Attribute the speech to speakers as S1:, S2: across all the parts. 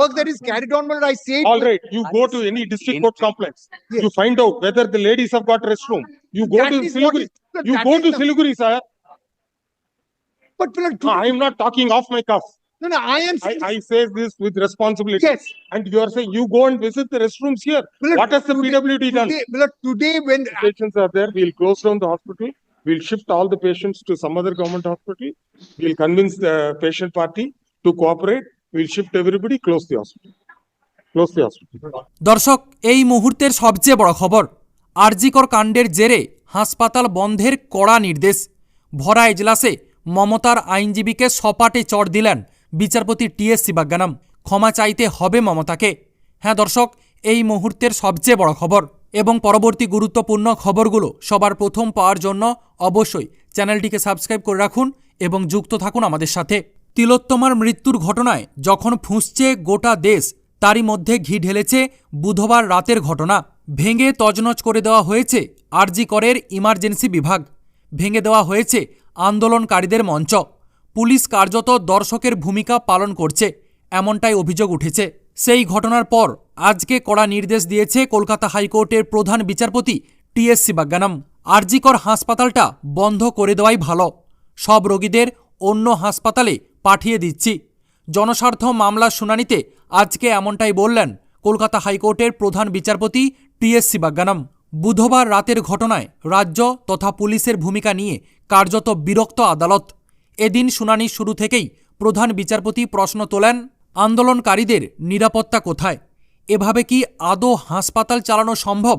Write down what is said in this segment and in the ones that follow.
S1: work that is carried on, but I say.
S2: All right, you go to any district court complex, you find out whether the ladies have got restroom. You go
S1: That
S2: to
S1: is what
S2: Siliguri,
S1: is- sir,
S2: you
S1: that
S2: go
S1: is
S2: to
S1: the-
S2: Siliguri, sir.
S1: But, but,
S2: No, I am not talking off my cuff.
S1: no, no, I am
S2: I,
S1: saying,
S2: I say this with responsibility.
S1: yes.
S2: And you are saying you go and visit the restrooms here.
S1: Well,
S2: What has the
S1: today-
S2: PWD done?
S1: Today, well, today when,
S2: Patients are there, we'll close down the hospital. We'll shift all the patients to some other government hospital. We'll convince the patient party to cooperate.
S3: দর্শক, এই মুহূর্তের সবচেয়ে বড় খবর, আরজিকর কাণ্ডের জেরে হাসপাতাল বন্ধের কড়া নির্দেশ। ভরা এজলাসে মমতার আইনজীবীকে সপাটে চড় দিলেন বিচারপতি টিএস শিবাজ্ঞানম। ক্ষমা চাইতে হবে মমতাকে। হ্যাঁ দর্শক, এই মুহূর্তের সবচেয়ে বড় খবর এবং পরবর্তী গুরুত্বপূর্ণ খবরগুলো সবার প্রথম পাওয়ার জন্য অবশ্যই চ্যানেলটিকে সাবস্ক্রাইব করে রাখুন এবং যুক্ত থাকুন আমাদের সাথে। তিলোত্তমার মৃত্যুর ঘটনায় যখন ফুঁসছে গোটা দেশ, তারই মধ্যে ঘি ঢেলেছে বুধবার রাতের ঘটনা। ভেঙে তজনজ করে দেওয়া হয়েছে আরজি করের ইমার্জেন্সি বিভাগ। ভেঙে দেওয়া হয়েছে আন্দোলনকারীদের মঞ্চ। পুলিশ কার্যত দর্শকের ভূমিকা পালন করছে, এমনটাই অভিযোগ উঠেছে। সেই ঘটনার পর আজকে কড়া নির্দেশ দিয়েছে কলকাতা হাইকোর্টের প্রধান বিচারপতি টিএস শিবাজ্ঞানম। আরজিকর হাসপাতালটা বন্ধ করে দেওয়াই ভালো। সব রোগীদের অন্য হাসপাতালে পাঠিয়ে দিচ্ছি। জনস্বার্থ মামলার শুনানিতে আজকে এমনটাই বললেন কলকাতা হাইকোর্টের প্রধান বিচারপতি টিএস শিবাজ্ঞানম। বুধবার রাতের ঘটনায় রাজ্য তথা পুলিশের ভূমিকা নিয়ে কার্যত বিরক্ত আদালত। এদিন শুনানি শুরু থেকেই প্রধান বিচারপতি প্রশ্ন তোলেন, আন্দোলনকারীদের নিরাপত্তা কোথায়? এভাবে কি আদৌ হাসপাতাল চালানো সম্ভব?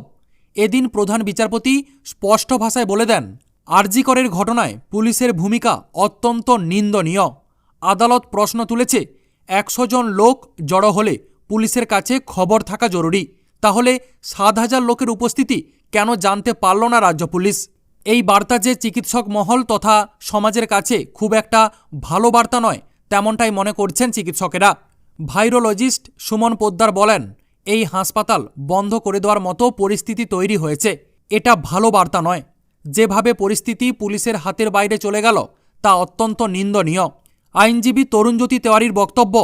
S3: এদিন প্রধান বিচারপতি স্পষ্ট ভাষায় বলে দেন আরজিকরের ঘটনায় পুলিশের ভূমিকা অত্যন্ত নিন্দনীয়। আদালত প্রশ্ন তুলেছে, একশো জন লোক জড়ো হলে পুলিশের কাছে খবর থাকা জরুরি। তাহলে সাত হাজার লোকের উপস্থিতি কেন জানতে পারল না রাজ্য পুলিশ? এই বার্তা যে চিকিৎসক মহল তথা সমাজের কাছে খুব একটা ভালো বার্তা নয়, তেমনটাই মনে করছেন চিকিৎসকেরা। ভাইরোলজিস্ট সুমন পোদ্দার বলেন, এই হাসপাতাল বন্ধ করে দেওয়ার মতো পরিস্থিতি তৈরি হয়েছে। এটা ভালো বার্তা নয়। যেভাবে পরিস্থিতি পুলিশের হাতের বাইরে চলে গেল, তা অত্যন্ত নিন্দনীয়। আইনজীবী তরুণজ্যোতি তেওয়ারির বক্তব্য,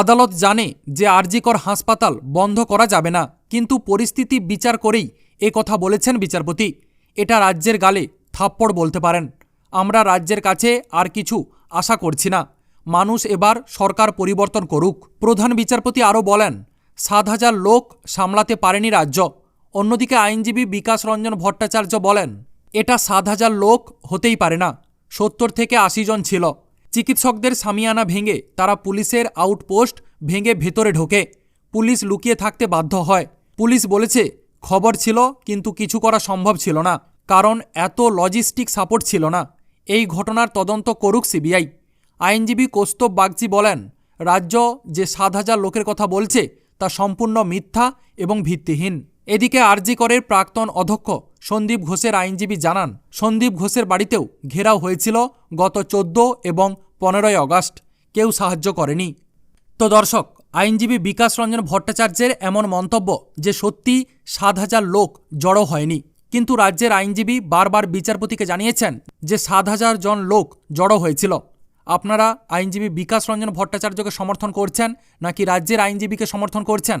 S3: আদালত জানে যে আরজিকর হাসপাতাল বন্ধ করা যাবে না, কিন্তু পরিস্থিতি বিচার করেই এ কথা বলেছেন বিচারপতি। এটা রাজ্যের গালে থাপ্পড় বলতে পারেন। আমরা রাজ্যের কাছে আর কিছু আশা করছি না। মানুষ এবার সরকার পরিবর্তন করুক। প্রধান বিচারপতি আরও বলেন, সাত হাজার লোক সামলাতে পারেনি রাজ্য। অন্যদিকে আইনজীবী বিকাশ রঞ্জন ভট্টাচার্য বলেন, এটা সাত হাজার লোক হতেই পারে না। সত্তর থেকে আশি জন ছিল। চিকিৎসকদের সামিয়ানা ভেঙে তারা পুলিশের আউটপোস্ট ভেঙে ভেতরে ঢোকে। পুলিশ লুকিয়ে থাকতে বাধ্য হয়। পুলিশ বলেছে, খবর ছিল, কিন্তু কিছু করা সম্ভব ছিল না, কারণ এত লজিস্টিক সাপোর্ট ছিল না। এই ঘটনার তদন্ত করুক সিবিআই। আইনজীবী কৌস্তব বাগচি বলেন, রাজ্য যে সাত হাজার লোকের কথা বলছে, তা সম্পূর্ণ মিথ্যা এবং ভিত্তিহীন। এদিকে আরজি করের প্রাক্তন অধ্যক্ষ সন্দীপ ঘোষের আইনজীবী জানান, সন্দীপ ঘোষের বাড়িতেও ঘেরাও হয়েছিল গত চোদ্দ এবং পনেরোই আগস্ট কেউ সাহায্য করেনি। তো দর্শক, আইনজীবী বিকাশ রঞ্জন ভট্টাচার্যের এমন মন্তব্য যে সত্যি সাত হাজার লোক জড়ো হয়নি। কিন্তু রাজ্যের আইনজীবী বারবার বিচারপতিকে জানিয়েছেন যে সাত হাজার জন লোক জড়ো হয়েছিল। আপনারা আইনজীবী বিকাশ রঞ্জন ভট্টাচার্যকে সমর্থন করছেন নাকি রাজ্যের আইনজীবীকে সমর্থন করছেন?